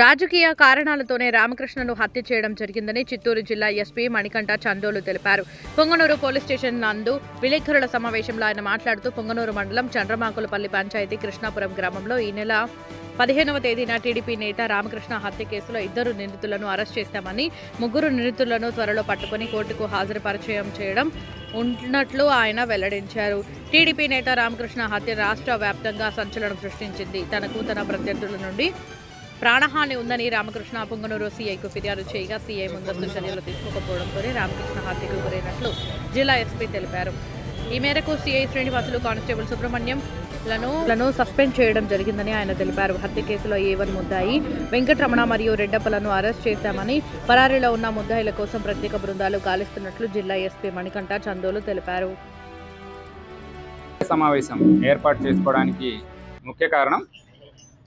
రాజకీయ కారణాలతోనే రామకృష్ణను హత్య చేయడం జరిగిందని చిత్తూరు జిల్లా ఎస్పీ మణికంఠ చందోలు తెలిపారు. పొంగనూరు పోలీస్ స్టేషన్ నందు విలేకరుల సమావేశంలో ఆయన మాట్లాడుతూ పొంగనూరు మండలం చంద్రమాకులపల్లి పంచాయతీ కృష్ణాపురం గ్రామంలో ఈ నెల పదిహేనవ తేదీన టీడీపీ నేత రామకృష్ణ హత్య కేసులో ఇద్దరు నిందితులను అరెస్ట్ చేశామని ముగ్గురు నిందితులను త్వరలో పట్టుకుని కోర్టుకు హాజరుపరిచయం చేయడం ఉన్నట్లు ఆయన వెల్లడించారు. టీడీపీ నేత రామకృష్ణ హత్య రాష్ట్ర వ్యాప్తంగా సంచలనం సృష్టించింది. తనకు తన ప్రత్యర్థుల నుండి ప్రాణహాని ఉందని రామకృష్ణ పొంగనూరు సీఐకు ఫిర్యాదు చేయగా సీఐ ముందస్తు చర్యలు తీసుకోకపోవడంతోనే రామకృష్ణ హత్యకు గురైనట్లు జిల్లా ఎస్పీ తెలిపారు. ఈ మేరకు సీఐ శ్రీనివాసులు కానిస్టేబుల్ సుబ్రహ్మణ్యం లను లను సస్పెండ్ చేయడం జరిగిందని ఆయన తెలిపారు. హత్య కేసులో ఏవన్ ముద్దాయి వెంకటరమణ మరియు రెడ్డప్పలను అరెస్ట్ చేశామని పరారీలో ఉన్న ముద్దాయిల కోసం ప్రత్యేక బృందాలు గాలిస్తున్నట్లు జిల్లా ఎస్పీ మణికంఠ చందోలు తెలిపారు. సమావేశం ఏర్పాటు చేసుకోవడానికి ముఖ్య కారణం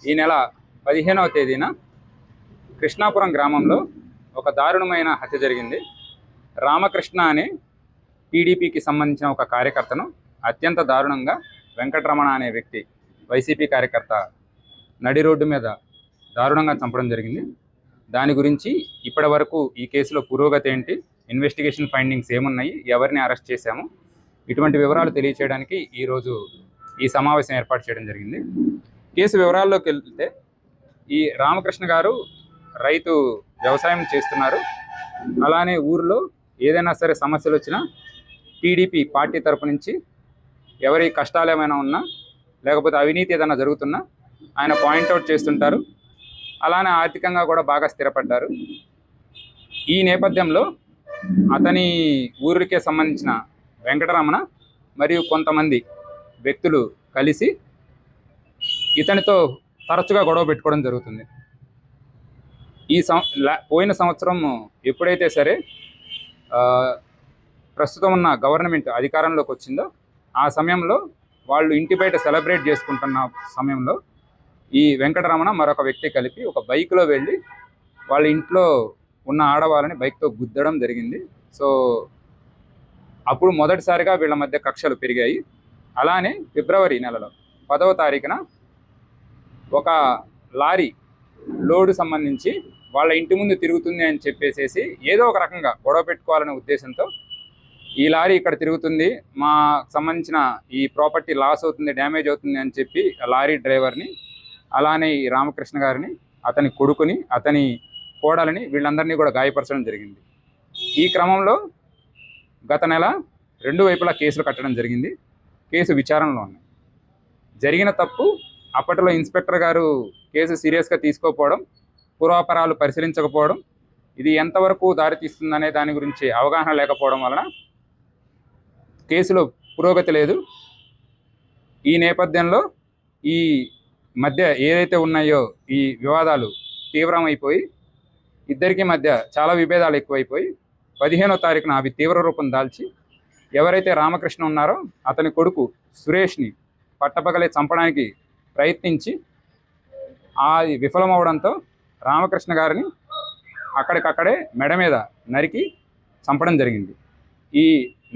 ఈ నెల పదిహేనవ తేదీన కృష్ణాపురం గ్రామంలో ఒక దారుణమైన హత్య జరిగింది. రామకృష్ణ అనే టీడీపీకి సంబంధించిన ఒక కార్యకర్తను అత్యంత దారుణంగా వెంకటరమణ అనే వ్యక్తి వైసీపీ కార్యకర్త నడి రోడ్డు మీద దారుణంగా చంపడం జరిగింది. దాని గురించి ఇప్పటి వరకు ఈ కేసులో పురోగతి ఏంటి ఇన్వెస్టిగేషన్ ఫైండింగ్స్ ఏమున్నాయి ఎవరిని అరెస్ట్ చేశాము ఇటువంటి వివరాలు తెలియచేయడానికి ఈరోజు ఈ సమావేశం ఏర్పాటు చేయడం జరిగింది. కేసు వివరాల్లోకి వెళ్తే ఈ రామకృష్ణ గారు రైతు వ్యవసాయం చేస్తున్నారు. అలానే ఊరిలో ఏదైనా సరే సమస్యలు వచ్చినా టీడీపీ పార్టీ తరపు నుంచి ఎవరి కష్టాలు ఏమైనా ఉన్నా లేకపోతే అవినీతి ఏదైనా జరుగుతున్నా ఆయన పాయింట్అవుట్ చేస్తుంటారు. అలానే ఆర్థికంగా కూడా బాగా స్థిరపడ్డారు. ఈ నేపథ్యంలో అతని ఊరికే సంబంధించిన వెంకటరమణ మరియు కొంతమంది వ్యక్తులు కలిసి ఇతనితో తరచుగా గొడవ పెట్టుకోవడం జరుగుతుంది. ఈ పోయిన సంవత్సరం ఎప్పుడైతే సరే ప్రస్తుతం ఉన్న గవర్నమెంట్ అధికారంలోకి వచ్చిందో ఆ సమయంలో వాళ్ళు ఇంటి బయట సెలబ్రేట్ చేసుకుంటున్న సమయంలో ఈ వెంకటరమణ మరొక వ్యక్తి కలిపి ఒక బైక్లో వెళ్ళి వాళ్ళ ఇంట్లో ఉన్న ఆడవాళ్ళని బైక్తో గుద్దడం జరిగింది. సో అప్పుడు మొదటిసారిగా వీళ్ళ మధ్య కక్షలు పెరిగాయి. అలానే ఫిబ్రవరి నెలలో పదవ తారీఖున ఒక లారీ లోడు సంబంధించి వాళ్ళ ఇంటి ముందు తిరుగుతుంది అని చెప్పేసేసి ఏదో ఒక రకంగా గొడవ పెట్టుకోవాలనే ఉద్దేశంతో ఈ లారీ ఇక్కడ తిరుగుతుంది. మా సంబంధించిన ఈ ప్రాపర్టీ లాస్ అవుతుంది డ్యామేజ్ అవుతుంది అని చెప్పి ఆ లారీ డ్రైవర్ని అలానే ఈ రామకృష్ణ గారిని అతని కొడుకుని అతని కోడలని వీళ్ళందరినీ కూడా గాయపరచడం జరిగింది. ఈ క్రమంలో గత నెల రెండు వైపులా కేసులు కట్టడం జరిగింది. కేసు విచారణలో ఉన్నాయి. జరిగిన తప్పు అప్పట్లో ఇన్స్పెక్టర్ గారు కేసు సీరియస్గా తీసుకోకపోవడం పూర్వాపరాలు పరిశీలించకపోవడం ఇది ఎంతవరకు దారితీస్తుందనే దాని గురించి అవగాహన లేకపోవడం వలన కేసులో పురోగతి లేదు. ఈ నేపథ్యంలో ఈ మధ్య ఏదైతే ఉన్నాయో ఈ వివాదాలు తీవ్రమైపోయి ఇద్దరికి మధ్య చాలా విభేదాలు ఎక్కువైపోయి పదిహేనో తారీఖున అవి తీవ్ర రూపం దాల్చి ఎవరైతే రామకృష్ణ ఉన్నారో అతని కొడుకు సురేష్ని పట్టపగలే చంపడానికి ప్రయత్నించి ఆ విఫలమవడంతో రామకృష్ణ గారిని అక్కడికక్కడే మెడ మీద నరికి చంపడం జరిగింది. ఈ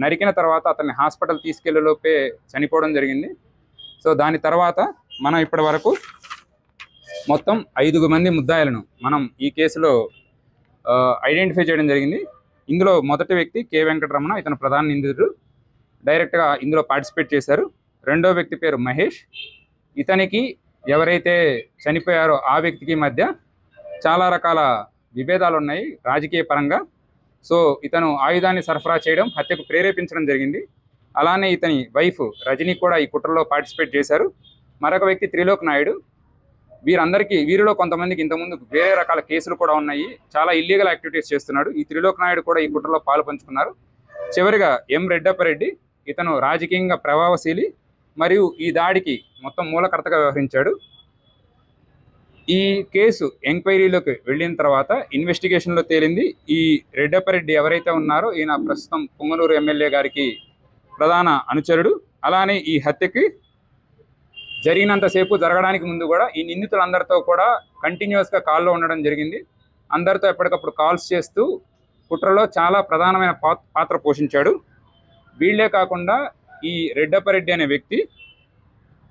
నరికిన తర్వాత అతన్ని హాస్పిటల్ తీసుకెళ్ళేలోపే చనిపోవడం జరిగింది. సో దాని తర్వాత మనం ఇప్పటి వరకు మొత్తం ఐదుగు మంది ముద్దాయిలను మనం ఈ కేసులో ఐడెంటిఫై చేయడం జరిగింది. ఇందులో మొదటి వ్యక్తి కె వెంకటరమణ ఇతను ప్రధాన నిందితుడు. డైరెక్ట్గా ఇందులో పార్టిసిపేట్ చేశారు. రెండో వ్యక్తి పేరు మహేష్. ఇతనికి ఎవరైతే చనిపోయారో ఆ వ్యక్తికి మధ్య చాలా రకాల విభేదాలు ఉన్నాయి రాజకీయ పరంగా. సో ఇతను ఆయుధాన్ని సరఫరా చేయడం హత్యకు ప్రేరేపించడం జరిగింది. అలానే ఇతని వైఫ్ రజని కూడా ఈ కుట్రలో పార్టిసిపేట్ చేశారు. మరొక వ్యక్తి త్రిలోక్ నాయుడు. వీరందరికీ వీరిలో కొంతమందికి ఇంతకుముందు వేరే రకాల కేసులు కూడా ఉన్నాయి. చాలా ఇల్లీగల్ యాక్టివిటీస్ చేస్తున్నాడు. ఈ త్రిలోక్ నాయుడు కూడా ఈ కుట్రలో పాలు పంచుకున్నారు. చివరిగా ఎం రెడ్డప్పరెడ్డి ఇతను రాజకీయంగా ప్రభావశీలి మరియు ఈ దాడికి మొత్తం మూలకర్తగా వ్యవహరించాడు. ఈ కేసు ఎంక్వైరీలోకి వెళ్ళిన తర్వాత ఇన్వెస్టిగేషన్లో తేలింది. ఈ రెడ్డపరెడ్డి ఎవరైతే ఉన్నారో ఈయన ప్రస్తుతం పొంగనూరు ఎమ్మెల్యే గారికి ప్రధాన అనుచరుడు. అలానే ఈ హత్యకి జరిగినంతసేపు జరగడానికి ముందు కూడా ఈ నిందితులందరితో కూడా కంటిన్యూస్గా కాల్లో ఉండడం జరిగింది. అందరితో ఎప్పటికప్పుడు కాల్స్ చేస్తూ కుట్రలో చాలా ప్రధానమైన పాత్ర పోషించాడు. వీళ్ళే కాకుండా ఈ రెడ్డప్పరెడ్డి అనే వ్యక్తి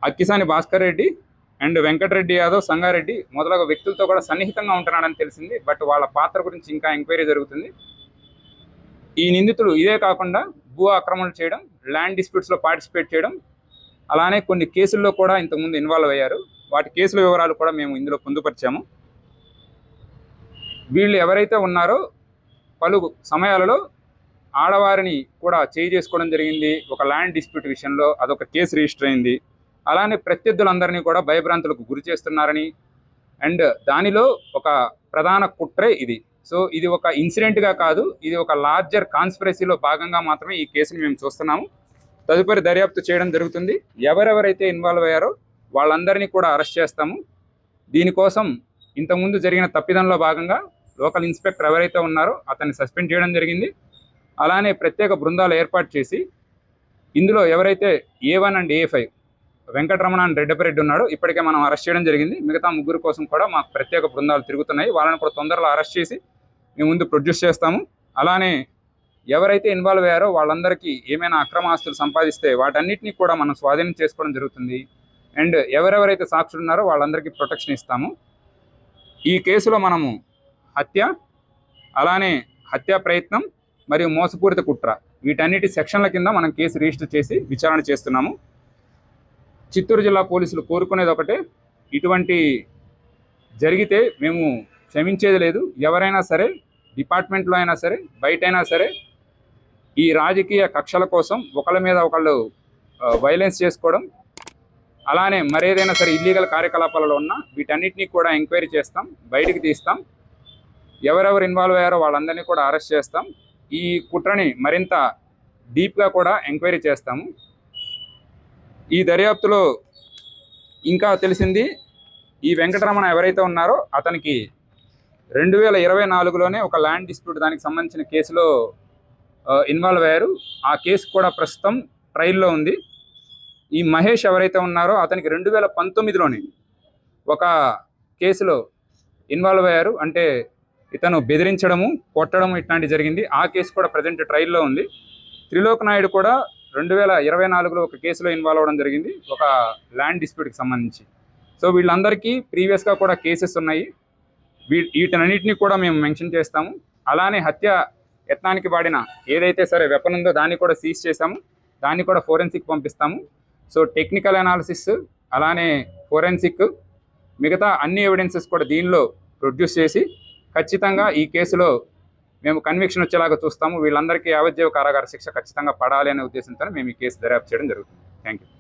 అక్కిసాని భాస్కర్ రెడ్డి అండ్ వెంకటరెడ్డి యాదవ్ సంగారెడ్డి మొదలగు వ్యక్తులతో కూడా సన్నిహితంగా ఉంటున్నాడని తెలిసింది. బట్ వాళ్ళ పాత్ర గురించి ఇంకా ఎంక్వైరీ జరుగుతుంది. ఈ నిందితుడు ఇదే కాకుండా భూ ఆక్రమణలు చేయడం ల్యాండ్ డిస్ప్యూట్స్లో పార్టిసిపేట్ చేయడం అలానే కొన్ని కేసుల్లో కూడా ఇంతకుముందు ఇన్వాల్వ్ అయ్యారు. వాటి కేసుల వివరాలు కూడా మేము ఇందులో పొందుపరిచాము. వీళ్ళు ఎవరైతే ఉన్నారో పలు సమయాలలో ఆడవారిని కూడా చేయి చేసుకోవడం జరిగింది. ఒక ల్యాండ్ డిస్ప్యూట్ విషయంలో అదొక కేసు రిజిస్టర్ అయింది. అలానే ప్రత్యర్థులందరినీ కూడా భయభ్రాంతులకు గురి చేస్తున్నారని అండ్ దానిలో ఒక ప్రధాన కుట్రే ఇది. సో ఇది ఒక ఇన్సిడెంట్గా కాదు ఇది ఒక లార్జర్ కాన్స్పిరసీలో భాగంగా మాత్రమే ఈ కేసుని మేము చూస్తున్నాము. తదుపరి దర్యాప్తు చేయడం జరుగుతుంది. ఎవరెవరైతే ఇన్వాల్వ్ అయ్యారో వాళ్ళందరినీ కూడా అరెస్ట్ చేస్తాము. దీనికోసం ఇంతకుముందు జరిగిన తప్పిదంలో భాగంగా లోకల్ ఇన్స్పెక్టర్ ఎవరైతే ఉన్నారో అతన్ని సస్పెండ్ చేయడం జరిగింది. అలానే ప్రత్యేక బృందాలు ఏర్పాటు చేసి ఇందులో ఎవరైతే A one and A five Venkataramana and Reddappa Reddy ఉన్నాడు ఇప్పటికే మనం అరెస్ట్ చేయడం జరిగింది. మిగతా ముగ్గురు కోసం కూడా మాకు ప్రత్యేక బృందాలు తిరుగుతున్నాయి. వాళ్ళని కూడా తొందరలో అరెస్ట్ చేసి మేము ముందు ప్రొడ్యూస్ చేస్తాము. అలానే ఎవరైతే ఇన్వాల్వ్ అయ్యారో వాళ్ళందరికీ ఏమైనా అక్రమ ఆస్తులు సంపాదిస్తే వాటన్నిటిని కూడా మనం స్వాధీనం చేసుకోవడం జరుగుతుంది. అండ్ ఎవరెవరైతే సాక్షులు ఉన్నారో వాళ్ళందరికీ ప్రొటెక్షన్ ఇస్తాము. ఈ కేసులో మనము హత్య అలానే హత్యా ప్రయత్నం మరియు మోసపూరిత కుట్ర. వీటన్నిటి సెక్షన్ల కింద మనం కేసు రిజిస్టర్ చేసి విచారణ చేస్తున్నాము. చిత్తూరు జిల్లా పోలీసులు కోరుకునేది ఒకటే ఇటువంటి జరిగితే మేము క్షమించేది లేదు. ఎవరైనా సరే డిపార్ట్మెంట్లో అయినా సరే బయటైనా సరే ఈ రాజకీయ కక్షల కోసం ఒకళ్ళ మీద ఒకళ్ళు వైలెన్స్ చేసుకోవడం అలానే మరేదైనా సరే ఇల్లీగల్ కార్యకలాపాలలో ఉన్నా వీటన్నిటినీ కూడా ఎంక్వైరీ చేస్తాం బయటికి తీస్తాం. ఎవరెవరు ఇన్వాల్వ్ అయ్యారో వాళ్ళందరినీ కూడా అరెస్ట్ చేస్తాం. ఈ కుట్రని మరింత డీప్గా కూడా ఎంక్వైరీ చేస్తాము. ఈ దర్యాప్తులో ఇంకా తెలిసింది ఈ వెంకటరమణ ఎవరైతే ఉన్నారో అతనికి రెండు వేల ఇరవై నాలుగులోనే ఒక ల్యాండ్ డిస్ప్యూట్ దానికి సంబంధించిన కేసులో ఇన్వాల్వ్ అయ్యారు. ఆ కేసు కూడా ప్రస్తుతం ట్రయల్లో ఉంది. ఈ మహేష్ ఎవరైతే ఉన్నారో అతనికి రెండు వేల పంతొమ్మిదిలోనే ఒక కేసులో ఇన్వాల్వ్ అయ్యారు. అంటే ఇతను బెదిరించడము కొట్టడము ఇట్లాంటి జరిగింది. ఆ కేసు కూడా ప్రజెంట్ ట్రయల్లో ఉంది. త్రిలోక్ నాయుడు కూడా రెండు వేల ఇరవై నాలుగులో ఒక కేసులో ఇన్వాల్వ్ అవ్వడం జరిగింది. ఒక ల్యాండ్ డిస్ప్యూట్కి సంబంధించి. సో వీళ్ళందరికీ ప్రీవియస్గా కూడా కేసెస్ ఉన్నాయి. వీ వీటన్నిటిని కూడా మేము మెన్షన్ చేస్తాము. అలానే హత్య యత్నానికి వాడిన ఏదైతే సరే వెపన్ ఉందో దాన్ని కూడా సీజ్ చేసాము దాన్ని కూడా ఫోరెన్సిక్ పంపిస్తాము. సో టెక్నికల్ అనాలిసిస్ అలానే ఫోరెన్సిక్ మిగతా అన్ని ఎవిడెన్సెస్ కూడా దీనిలో ప్రొడ్యూస్ చేసి ఖచ్చితంగా ఈ కేసులో మేము కన్విక్షన్ వచ్చేలాగా చూస్తాము. వీళ్ళందరికీ యావజ్జీవ కారాగార శిక్ష ఖచ్చితంగా పడాలి అనే ఉద్దేశంతో మేము ఈ కేసు దర్యాప్తు చేయడం జరుగుతుంది. Thank you